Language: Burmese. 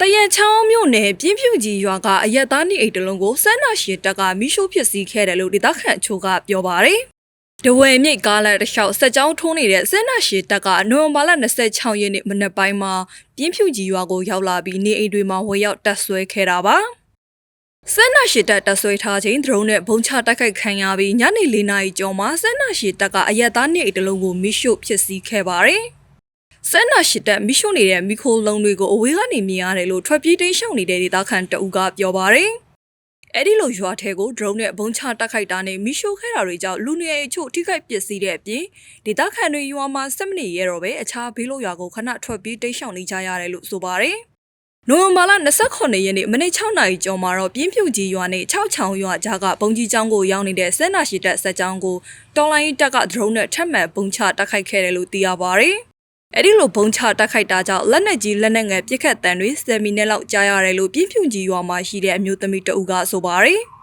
တရချောင်းမြို့နယ်ပြင်းဖြူကြီးရွာကအရက်သားနေအိမ်တစ်လုံးကိုစန်းနာရှင်တပ်ကမိရှို့ဖြစ်စီခဲ့တယ်လို့ဒေသခံအချို့ကပြောပါတယ်။တဝယ်မြိတ်ကားလမ်းတစ်လျှောက်စက်ကြောင်းထိုးနေတဲ့စန်းနာရှင်တပ်ကနိုဝင်ဘာလ26ရက်နေ့မနက်ပိုင်းမှာပြင်းဖြူကြီးရွာကိုရောက်လာပြီးနေအိမ်တွေမှာဝယ်ရောက်တပ်ဆွဲခဲ့တာပါ။စန်းနာရှိတပ်တပ်ဆွဲထားခြင်းဒရုန်းနဲ့ဘုံချတိုက်ခိုက်ခံရပြီးညနေ၄နာရီကျော်မှာစန်းနာရှိတပ်ကအရက်သားနေအိမ်တစ်လုံးကိုမိရှို့ဖြစ်စီခဲ့ပါတယ်။ စန်းနာရှိတပ်မိရှို့နေတဲ့မိခိုးလုံးတွေကိုအဝေးကနေမြင်ရတယ်လို့ထွက်ပြေးတိမ်းရှောင်နေတဲ့ဒေသခံတအူကပြောပါတယ်။အဲ့ဒီလိုရွာထဲကိုဒရုန်းနဲ့ဘုံချတိုက်ခိုက်တာနဲ့မိရှို့ခဲ့တာတွေကြောင့်လူနေအိမ်အချို့ထိခိုက်ပျက်စီးတဲ့အပြင်ဒေသခံတွေရွာမှာစက်မနေရတော့ပဲအခြားဘေးလို့ရွာကိုခဏထွက်ပြေးတိမ်းရှောင်နေကြရတယ်လို့ဆိုပါတယ်။နိုဝင်ဘာလ29ရက်နေ့မနေ့6နာရီကျော်မှာတော့ပြင်းဖြူကြီးရွာနဲ့6ချောင်းရွာကြားကပုံကြီးကျောင်းကိုရောက်နေတဲ့စက်နာရှိတက်ဆက်ကျောင်းကိုတော်လိုင်းတက်ကဒရုန်းနဲ့ထပ်မံပုံချတိုက်ခိုက်ခဲ့တယ်လို့သိရပါဗျ။ အဲ့ဒီလိုပုံချတိုက်ခိုက်တာကြောင့်လက်နက်ကြီးလက်နက်ငယ်ပစ်ခတ်တံတွေ10မိနစ်လောက်ကြာရတယ်လို့ပြင်းဖြူကြီးရွာမှာရှိတဲ့အမျိုးသမီးတအူကဆိုပါဗျ။